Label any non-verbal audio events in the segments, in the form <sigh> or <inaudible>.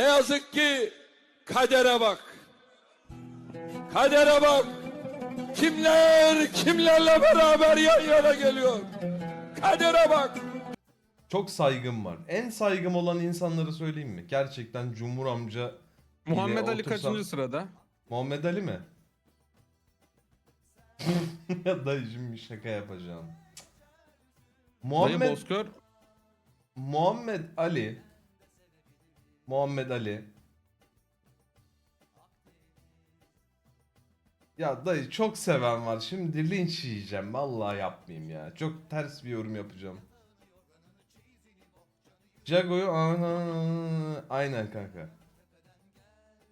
Ne yazık ki kadere bak. Kadere bak. Kimler kimlerle beraber yan yana geliyor. Kadere bak. Çok saygım var. En saygım olan insanları söyleyeyim mi? Gerçekten Cumhur amca Muhammed Ali otursam- kaçıncı sırada? Muhammed Ali mi? <laughs> ya dayı şimdi şaka yapacağım. Dayı Muhammed Bozkır Muhammed Ali Muhammed Ali Ya dayı çok seven var. Şimdi linç yiyeceğim. Vallahi yapmayayım ya. Çok ters bir yorum yapacağım. Jago'yu aynen kanka.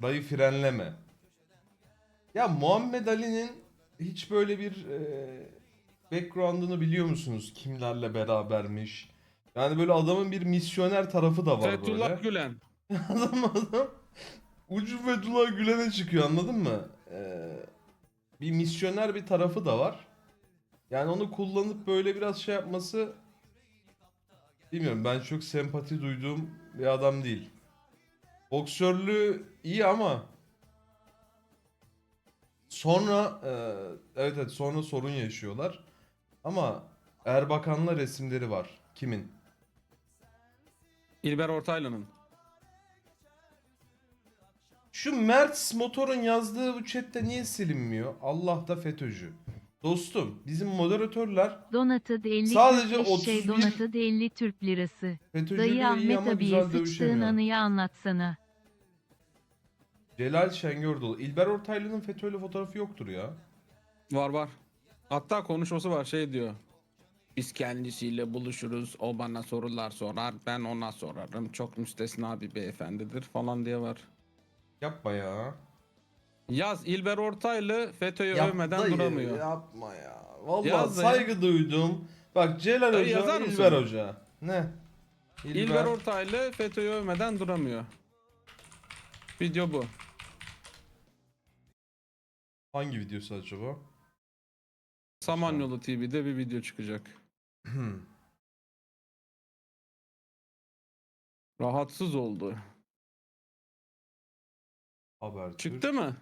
Dayı frenleme. Ya Muhammed Ali'nin hiç böyle bir e, background'ını biliyor musunuz? Kimlerle berabermiş? Yani böyle adamın bir misyoner tarafı da var Fethullah böyle. Gülen. <laughs> adam adam ucu Fethullah Gülen'e çıkıyor anladın mı? Ee, bir misyoner bir tarafı da var. Yani onu kullanıp böyle biraz şey yapması bilmiyorum ben çok sempati duyduğum bir adam değil. Boksörlüğü iyi ama sonra e, evet evet sonra sorun yaşıyorlar. Ama Erbakan'la resimleri var. Kimin? İlber Ortaylı'nın. Şu Mertz Motor'un yazdığı bu chatte niye silinmiyor? Allah da FETÖ'cü. Dostum bizim moderatörler Donated 50 Sadece Türk eşeği 31 donated 50 Türk lirası. FETÖ'cülüğü Dayı iyi Ahmet ama abiye güzel sıçtığın dövüşemiyor. anıyı anlatsana. Celal Şengördolu. İlber Ortaylı'nın FETÖ'yle fotoğrafı yoktur ya. Var var. Hatta konuşması var şey diyor. Biz kendisiyle buluşuruz. O bana sorular sorar. Ben ona sorarım. Çok müstesna bir beyefendidir falan diye var. Yapma ya. Yaz İlber Ortaylı FETÖ'yü Yap övmeden dayı, duramıyor. Yapma ya. Vallahi Yaz dayı. saygı duydum. Bak Celal Dayı Hoca, yazar mısın? İlber Hoca. Ne? İlber Ortaylı FETÖ'yü övmeden duramıyor. Video bu. Hangi videosu acaba? Samanyolu TV'de bir video çıkacak. Rahatsız oldu. Haber Çıktı mı?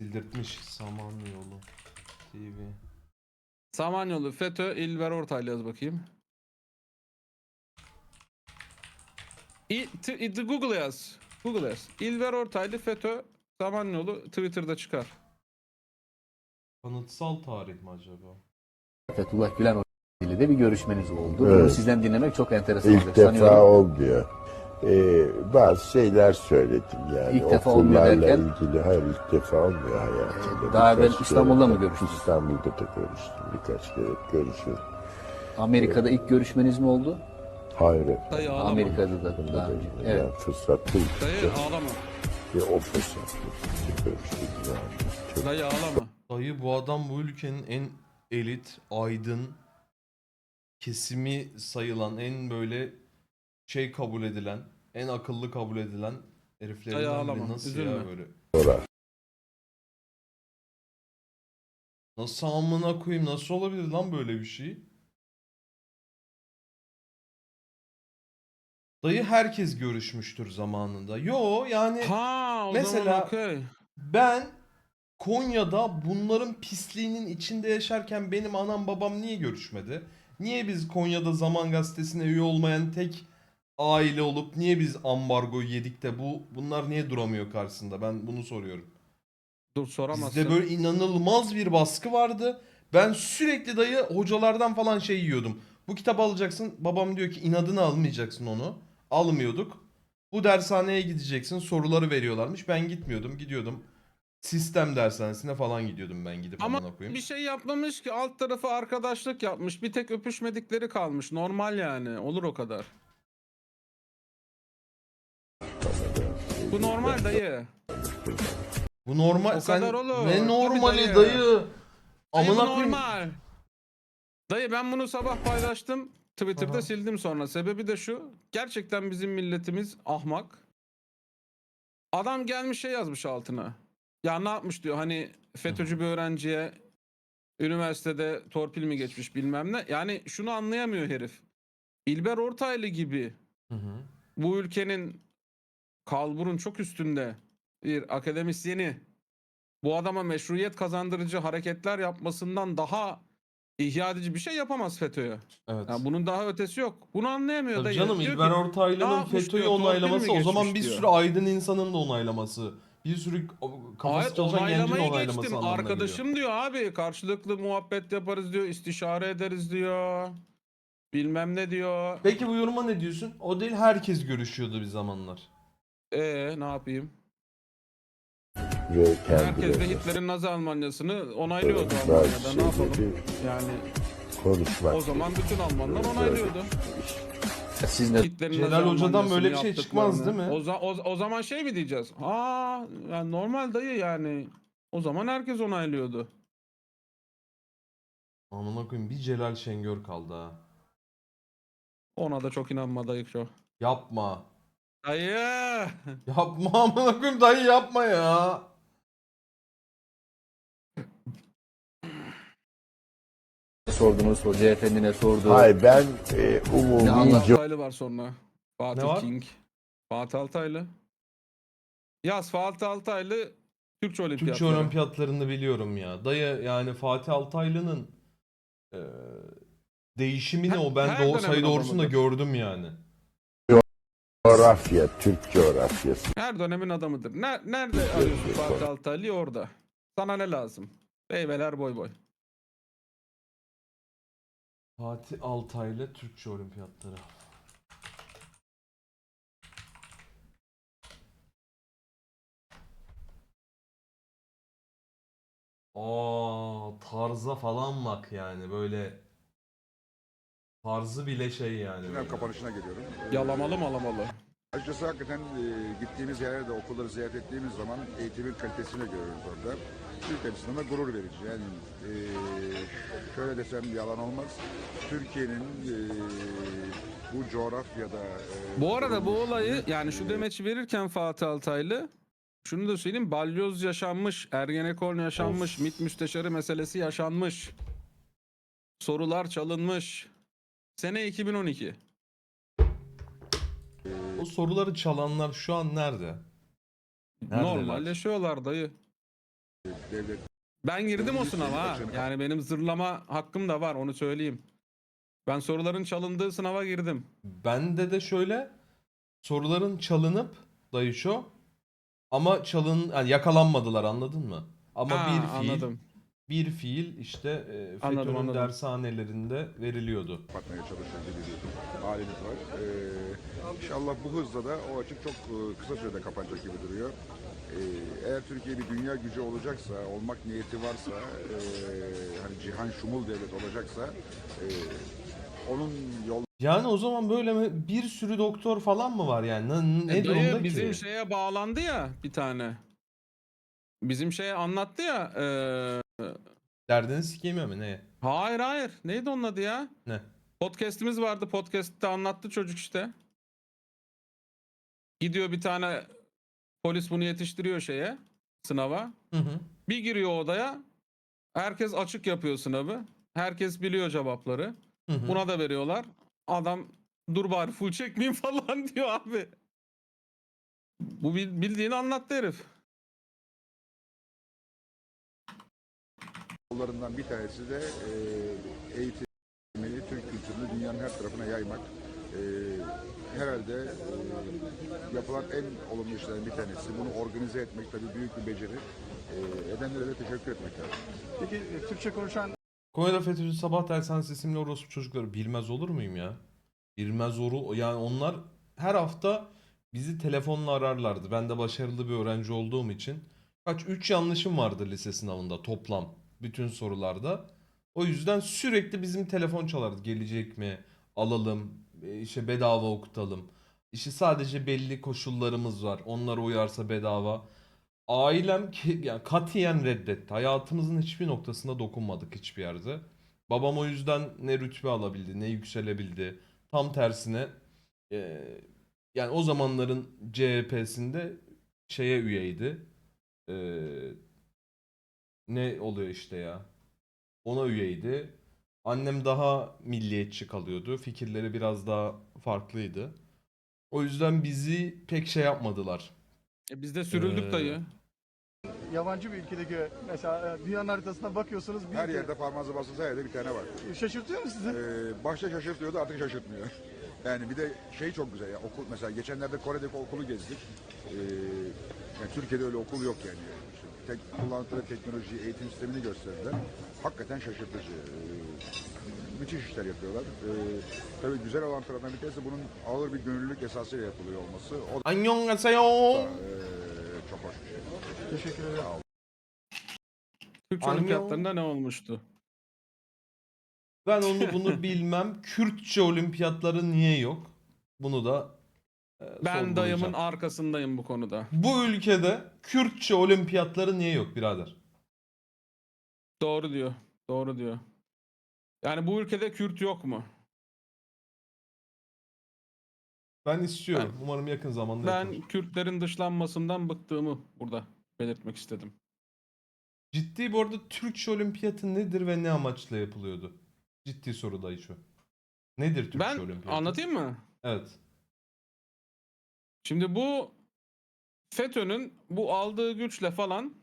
Sildirtmiş Samanyolu TV. Samanyolu FETÖ İlber Ortaylı yaz bakayım. İ, t- Google yaz. Google yaz. İlber Ortaylı FETÖ Samanyolu Twitter'da çıkar. Kanıtsal tarih mi acaba? Fethullah Gülen ile de bir görüşmeniz oldu. Bunu Evet. sizden dinlemek çok enteresan İlk olacak. defa Sanıyorum olmuyor. Ee, bazı şeyler söyledim yani. İlk defa olmuyor Okullarla derken? ilgili hayır ilk defa olmuyor hayatımda. Ee, daha evvel Birkaç İstanbul'da kere- mı görüştünüz? İstanbul'da da görüştüm. Birkaç kere görüştüm. Amerika'da ilk görüşmeniz mi oldu? Hayır. Dayı ağlama. Amerika'da da Bunda daha da önce. yani Evet. fırsat buldukça Dayı ağlama. ve o fırsatla görüştük yani. Çok Dayı ağlama. Dayı bu adam bu ülkenin en elit, aydın kesimi sayılan, en böyle şey kabul edilen, en akıllı kabul edilen heriflerinden ağlama, biri. Nasıl üzülme. ya böyle? Nasıl amına koyayım? Nasıl olabilir lan böyle bir şey? Dayı herkes görüşmüştür zamanında. Yo yani Ha o Mesela- zaman okey. ben Konya'da bunların pisliğinin içinde yaşarken benim anam babam niye görüşmedi? Niye biz Konya'da Zaman Gazetesi'ne üye olmayan tek aile olup niye biz ambargo yedik de bu bunlar niye duramıyor karşısında? Ben bunu soruyorum. Dur soramazsın. Bizde böyle inanılmaz bir baskı vardı. Ben sürekli dayı hocalardan falan şey yiyordum. Bu kitabı alacaksın. Babam diyor ki inadını almayacaksın onu. Almıyorduk. Bu dershaneye gideceksin. Soruları veriyorlarmış. Ben gitmiyordum. Gidiyordum. Sistem dershanesine falan gidiyordum ben gidip Ama amına koyayım. bir şey yapmamış ki alt tarafı arkadaşlık yapmış. Bir tek öpüşmedikleri kalmış. Normal yani. Olur o kadar. Bu normal dayı. Bu normal. O Sen kadar olur. ne Tabii normali dayı. dayı? Dayı Amına bu koyayım. normal. Dayı ben bunu sabah paylaştım. Twitter'da Aha. sildim sonra. Sebebi de şu. Gerçekten bizim milletimiz ahmak. Adam gelmiş şey yazmış altına. Ya ne yapmış diyor hani FETÖ'cü bir öğrenciye üniversitede torpil mi geçmiş bilmem ne. Yani şunu anlayamıyor herif. İlber Ortaylı gibi Hı hı. bu ülkenin kalburun çok üstünde bir akademisyeni bu adama meşruiyet kazandırıcı hareketler yapmasından daha ihya edici bir şey yapamaz FETÖ'ye. Evet. Yani bunun daha ötesi yok. Bunu anlayamıyor Tabii da. canım Diyor İlber Ortaylı'nın? FETÖ'yü onaylaması o zaman bir sürü diyor. aydın insanın da onaylaması. Bir sürü kafası Hayır çalışan gencin onaylaması geçtim. Arkadaşım diyor abi karşılıklı muhabbet yaparız diyor. istişare ederiz diyor. Bilmem ne diyor. Peki bu yoruma ne diyorsun? O değil herkes görüşüyordu bir zamanlar. Ee ne yapayım? Ve Herkes de kendileri Hitler'in Nazi Almanyasını onaylıyordu Almanya'da. Ne yapalım? Yani konuşmak. o zaman bütün Almanlar onaylıyordu. Siz ne Hitler'in Celal Nazi Hoca'dan Almanyasını böyle bir şey çıkmaz yaptıklarını. değil mi? O, za- o, o zaman şey mi diyeceğiz? Aa yani normal dayı yani. O zaman herkes onaylıyordu. Amına koyayım bir Celal Şengör kaldı ha. Ona da çok inanma dayı şu. Yapma. Dayı! Yapma amına koyayım dayı yapma ya. sordunuz? Hoca efendi ne sordu? Hayır ben e, Ne umumi co- Altaylı var sonra. Fatih Ne var? King. Fatih Altaylı. Yaz Fatih Altaylı Türkçe olimpiyatları. Türkçe olimpiyatlarını biliyorum ya. Dayı yani Fatih Altaylı'nın e, değişimini Her- o ben her de o dönemin sayı doğrusunda adamıdır. gördüm yani. Coğrafya, Türk coğrafyası. Her dönemin adamıdır. Ne, nerede arıyorsun Fatih Altaylı'yı orada. Sana ne lazım? Beybeler boy boy. Fatih Altaylı Türkçe olimpiyatları. Aa tarza falan bak yani böyle tarzı bile şey yani. Dönem kapanışına geliyorum. Ee, Yalamalı malamalı. Açıkçası hakikaten e, gittiğimiz yerlerde okulları ziyaret ettiğimiz zaman eğitimin kalitesini görüyoruz orada. Türk açısından da gurur verici. Yani e, şöyle desem yalan olmaz. Türkiye'nin e, bu coğrafyada... e, Bu arada bu kurulmuş- olayı yani şu demeçi verirken Fatih Altaylı şunu da söyleyeyim balyoz yaşanmış, Ergenekon yaşanmış, Of. MİT müsteşarı meselesi yaşanmış. Sorular çalınmış. Sene 2012. O soruları çalanlar şu an nerede? Neredeler? Normalleşiyorlar dayı. devlet Ben girdim o sınava ha. Yani benim zırlama hakkım da var onu söyleyeyim. Ben soruların çalındığı sınava girdim. Bende de şöyle soruların çalınıp dayı şu ama çalın yani yakalanmadılar anladın mı? Ama Ha, bir fiil anladım. Bir fiil işte e, Anladım, FETÖ'nün anladım. dershanelerinde veriliyordu. kapatmaya çalışan bir halimiz var. Ee, inşallah bu hızla da o açık çok e, kısa sürede kapanacak gibi duruyor. Ee, eğer Türkiye bir dünya gücü olacaksa, olmak niyeti varsa, e, hani cihan şumul devlet olacaksa, e, onun yol Yani o zaman böyle mi bir sürü doktor falan mı var yani? Ne, ne E, durumda dayı ki? bizim şeye bağlandı ya bir tane. Bizim şeye anlattı ya. eee, Derdini sikeyim mi ne? hayır hayır. Neydi onun adı ya? Ne? Podcast'imiz vardı. Podcast'te anlattı çocuk işte. Gidiyor bir tane polis bunu yetiştiriyor şeye sınava. Hı hı. Bir giriyor odaya. Herkes açık yapıyor sınavı. Herkes biliyor cevapları. Hı hı. Buna da veriyorlar. Adam dur bari full çekmeyeyim <laughs> falan diyor abi. Bu bil- bildiğini anlattı herif. Yollarından bir tanesi de e, eğitimi, Türk kültürünü dünyanın her tarafına yaymak. E, herhalde e, yapılan en olumlu işlerden bir tanesi. Bunu organize etmek tabii büyük bir beceri. E, edenlere de teşekkür etmek lazım. Peki e, Türkçe konuşan Konya'da FETÖ'cü sabah dershanesi isimli orospu çocukları bilmez olur muyum ya? Bilmez olur. Yani onlar her hafta bizi telefonla ararlardı. Ben de başarılı bir öğrenci olduğum için. Kaç 3 yanlışım vardı lise sınavında toplam bütün sorularda. O yüzden sürekli bizim telefon çalardı. Gelecek mi? Alalım. e, işte bedava okutalım. İşte sadece belli koşullarımız var. Onlar uyarsa bedava. Ailem ki, yani katiyen reddetti. Hayatımızın hiçbir noktasında dokunmadık hiçbir yerde. Babam o yüzden ne rütbe alabildi ne yükselebildi. Tam tersine e, yani o zamanların CHP'sinde şeye üyeydi. E, ne oluyor işte ya? Ona üyeydi. Annem daha milliyetçi kalıyordu. Fikirleri biraz daha farklıydı. O yüzden bizi pek şey yapmadılar. E biz de sürüldük Ee, dayı. yabancı bir ülkedeki mesela e, dünyanın haritasına bakıyorsunuz. Bir Her ülke- yerde parmağınıza basılsa her yerde bir tane var. Şaşırtıyor mu sizi? Ee, başta şaşırtıyordu artık şaşırtmıyor. <laughs> Yani bir de şey çok güzel ya okul mesela geçenlerde Kore'deki okulu gezdik. Ee, yani Türkiye'de öyle okul yok yani. Tek, kullandıkları teknoloji, eğitim sistemini gösterdiler. Hakikaten şaşırtıcı. Ee, müthiş işler yapıyorlar. Ee, tabii güzel olan tarafından bir tanesi bunun ağır bir gönüllülük esasıyla yapılıyor olması. O da Annyeonghaseyo. ee, çok hoş bir şey. Teşekkür ederim. Türkçe Anne olimpiyatlarında ne olmuştu? Ben onu bunu bilmem. Kürtçe olimpiyatları niye yok? Bunu da Ben sorgulayacağım. dayımın arkasındayım bu konuda. Bu ülkede Kürtçe olimpiyatları niye yok birader? Doğru diyor. Doğru diyor. Yani bu ülkede Kürt yok mu? Ben istiyorum. Umarım yakın zamanda Ben yapılır. Kürtlerin dışlanmasından bıktığımı burada belirtmek istedim. Ciddi bu arada Türkçe olimpiyatı nedir ve ne amaçla yapılıyordu? Ciddi soru dayı şu. Nedir Türkçe ben olimpiyatı? anlatayım mı? Evet. Şimdi bu FETÖ'nün bu aldığı güçle falan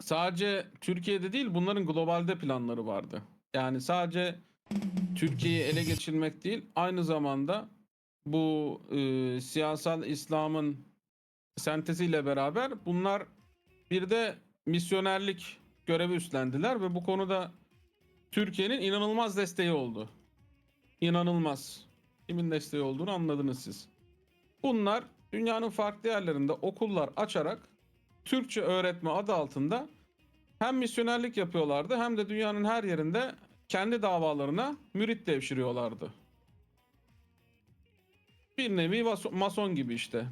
sadece Türkiye'de değil bunların globalde planları vardı. Yani sadece Türkiye'yi ele geçirmek değil aynı zamanda bu e, siyasal İslam'ın senteziyle beraber bunlar bir de misyonerlik görevi üstlendiler ve bu konuda Türkiye'nin inanılmaz desteği oldu. İnanılmaz. Kimin desteği olduğunu anladınız siz. Bunlar dünyanın farklı yerlerinde okullar açarak Türkçe öğretme adı altında hem misyonerlik yapıyorlardı hem de dünyanın her yerinde kendi davalarına mürit devşiriyorlardı. Bir nevi mason gibi işte.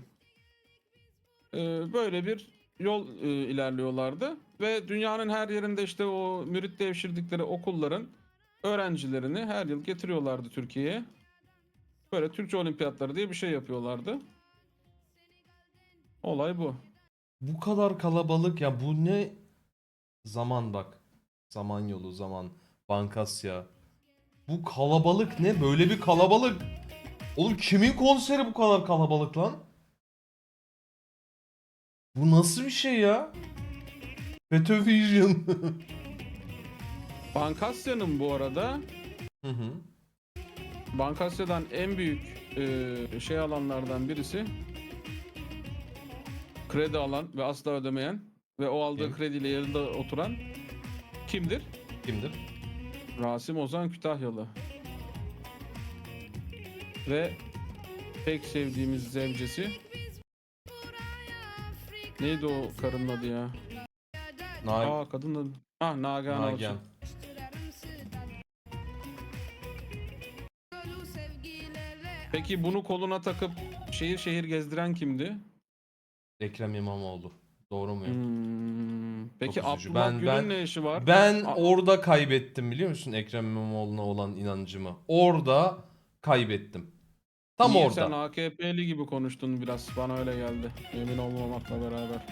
Ee, böyle bir yol e, ilerliyorlardı ve dünyanın her yerinde işte o mürit devşirdikleri okulların öğrencilerini her yıl getiriyorlardı Türkiye'ye. Böyle Türkçe olimpiyatları diye bir şey yapıyorlardı. Olay bu. Bu kadar kalabalık ya bu ne zaman bak. Zaman yolu zaman Bankasya. Bu kalabalık ne? Böyle bir kalabalık. Oğlum kimin konseri bu kadar kalabalık lan? Bu nasıl bir şey ya? FETÖ Vision. <laughs> Bankasya'nın bu arada Hı hı. Bankasya'dan en büyük e, şey alanlardan birisi kredi alan ve asla ödemeyen ve o aldığı Kim? krediyle yerinde oturan kimdir? Kimdir? Rasim Ozan Kütahyalı. Ve pek sevdiğimiz zevcesi Neydi o karının adı ya? Naim Aa kadın adı. Ah Nagihan Nagihan. Peki bunu koluna takıp şehir şehir gezdiren kimdi? Ekrem İmamoğlu. Doğru muyum? Hmm, Peki Çok üzücü. Abdullah Ben- Gül'ün ben- ne işi var? Ben A- orada kaybettim biliyor musun Ekrem İmamoğlu'na olan inancımı. Orada kaybettim. Tam Niye orada. sen AKP'li gibi konuştun biraz. Bana öyle geldi. Emin olmamakla beraber.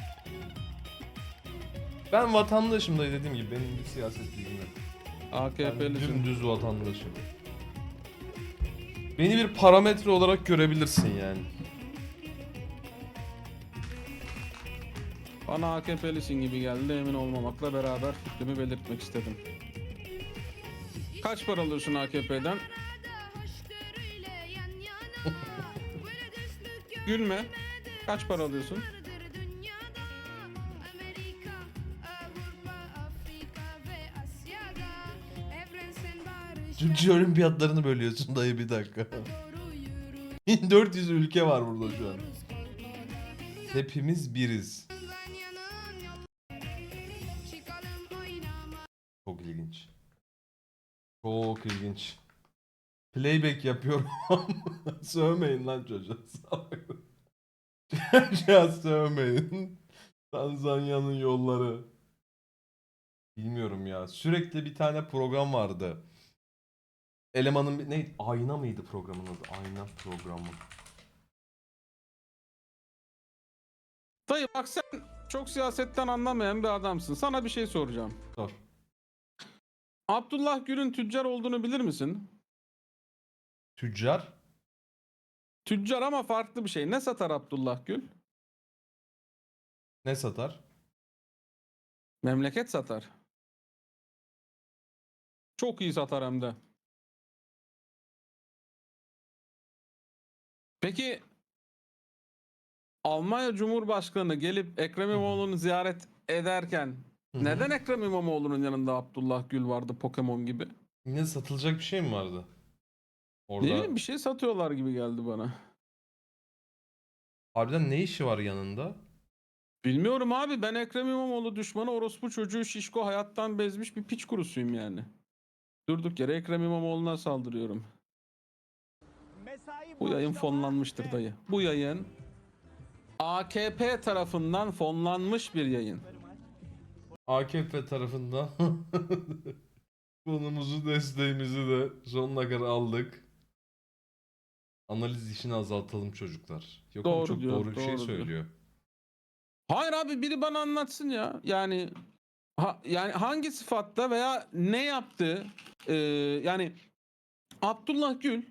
Ben vatandaşım da dediğim gibi benim bir siyaset bilgim yok. Ben AKP'lisin. dümdüz vatandaşım. Beni bir parametre olarak görebilirsin yani. Bana AKP'lisin gibi geldi. Emin olmamakla beraber fikrimi belirtmek istedim. Kaç para alıyorsun AKP'den? <laughs> Gülme. Kaç para alıyorsun? Türkçe olimpiyatlarını bölüyorsun dayı bir dakika. <laughs> 1400 ülke var burada şu an. Hepimiz biriz. Çok ilginç. Çok ilginç. Playback yapıyorum <laughs> sövmeyin lan çocuğa. <laughs> Çocuğa sövmeyin. Tanzanya'nın yolları. Bilmiyorum ya. Sürekli bir tane program vardı. Elemanın bir- ne Ayna mıydı programın adı? Ayna programı. Dayı bak sen çok siyasetten anlamayan bir adamsın. Sana bir şey soracağım. Sor. Abdullah Gül'ün tüccar olduğunu bilir misin? Tüccar. Tüccar ama farklı bir şey. Ne satar Abdullah Gül? Ne satar? Memleket satar. Çok iyi satar hem de. Peki Almanya Cumhurbaşkanı gelip Ekrem İmamoğlu'nu ziyaret ederken Hı hı. neden Ekrem İmamoğlu'nun yanında Abdullah Gül vardı Pokemon gibi? Ne satılacak bir şey mi vardı? Orada Ne bileyim bir şey satıyorlar gibi geldi bana. harbiden ne işi var yanında? Bilmiyorum abi ben Ekrem İmamoğlu düşmanı orospu çocuğu şişko hayattan bezmiş bir piç kurusuyum yani. Durduk yere Ekrem İmamoğlu'na saldırıyorum. Bu yayın fonlanmıştır dayı. Bu yayın AKP tarafından fonlanmış bir yayın. AKP tarafından <laughs> konumuzu desteğimizi de sonuna kadar aldık. Analiz işini azaltalım çocuklar. Yok ama Doğru çok diyor, doğru bir şey doğru diyor. söylüyor. Hayır abi biri bana anlatsın ya. Yani ha, yani hangi sıfatla veya ne yaptı? Ee, yani Abdullah Gül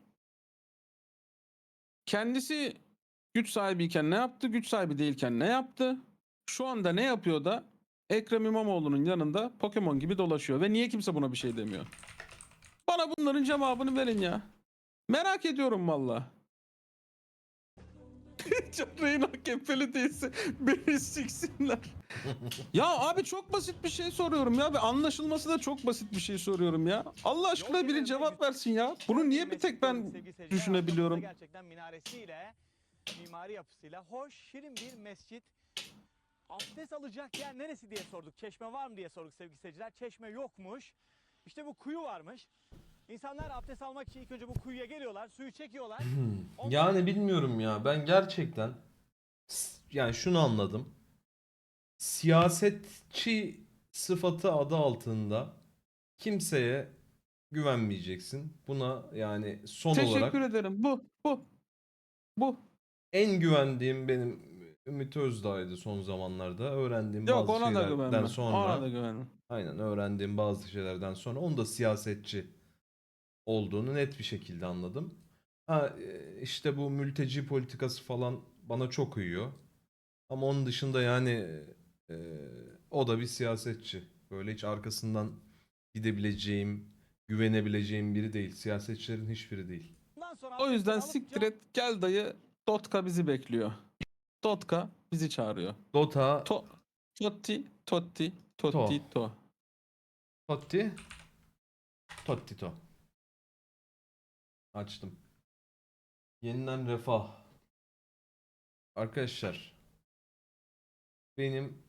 kendisi güç sahibiyken ne yaptı? Güç sahibi değilken ne yaptı? Şu anda ne yapıyor da Ekrem İmamoğlu'nun yanında Pokemon gibi dolaşıyor ve niye kimse buna bir şey demiyor? Bana bunların cevabını verin ya. Merak ediyorum valla. Canre'nin AKP'li değilse beni siksinler. ya abi çok basit bir şey soruyorum ya ve anlaşılması da çok basit bir şey soruyorum ya. Allah aşkına biri cevap versin ya. Bunu niye bir tek ben düşünebiliyorum? Gerçekten minaresiyle, mimari yapısıyla hoş, şirin bir mescit. Abdest alacak yer neresi diye sorduk. Çeşme var mı diye sorduk sevgili seyirciler. Çeşme yokmuş. İşte bu kuyu varmış. İnsanlar abdest almak için ilk önce bu kuyuya geliyorlar, suyu çekiyorlar. Ondan Yani bilmiyorum ya. Ben gerçekten yani şunu anladım. Siyasetçi sıfatı adı altında kimseye güvenmeyeceksin. Buna yani son Teşekkür olarak ederim. Bu, bu, bu. en güvendiğim benim Ümit Özdağ'ydı son zamanlarda. Öğrendiğim Yok bazı ona da şeylerden güvenmem. sonra Ona da güvenmem. aynen öğrendiğim bazı şeylerden sonra onu da siyasetçi olduğunu net bir şekilde anladım. Ha e, işte bu mülteci politikası falan bana çok uyuyor. Ama onun dışında yani e, o da bir siyasetçi. Böyle hiç arkasından gidebileceğim, güvenebileceğim biri değil. Siyasetçilerin hiçbiri değil. O yüzden siktir et gel dayı Dotka bizi bekliyor. Dotka bizi çağırıyor. Dota, To Totti Totti Totti to. Totti, Tottito. Açtım. Yeniden refah. Arkadaşlar. Benim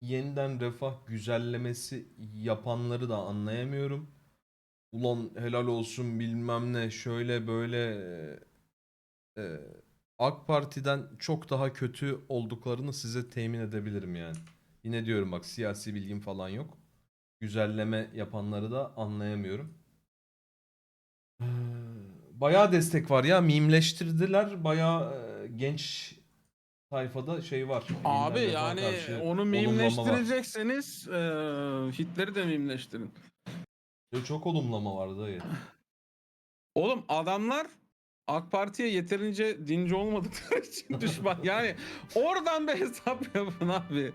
yeniden refah güzellemesi yapanları da anlayamıyorum. Ulan helal olsun bilmem ne şöyle böyle e, e, AK Parti'den çok daha kötü olduklarını size temin edebilirim yani. Yine diyorum bak siyasi bilgim falan yok. Güzelleme yapanları da anlayamıyorum. Bayağı destek var ya. Mimleştirdiler. Bayağı e, genç tayfada şey var. Abi yani karşı onu olumlama var. mimleştirecekseniz eee Hitler'i de mimleştirin. Ya Çok olumlama var dayı. Oğlum adamlar AK Parti'ye yeterince dinci olmadıkları <laughs> için düşman. Yani oradan bir hesap <laughs> yapın abi.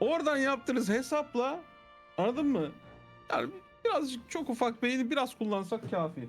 Oradan yaptığınız hesapla anladın mı? Yani birazcık çok ufak beyni biraz kullansak kafi.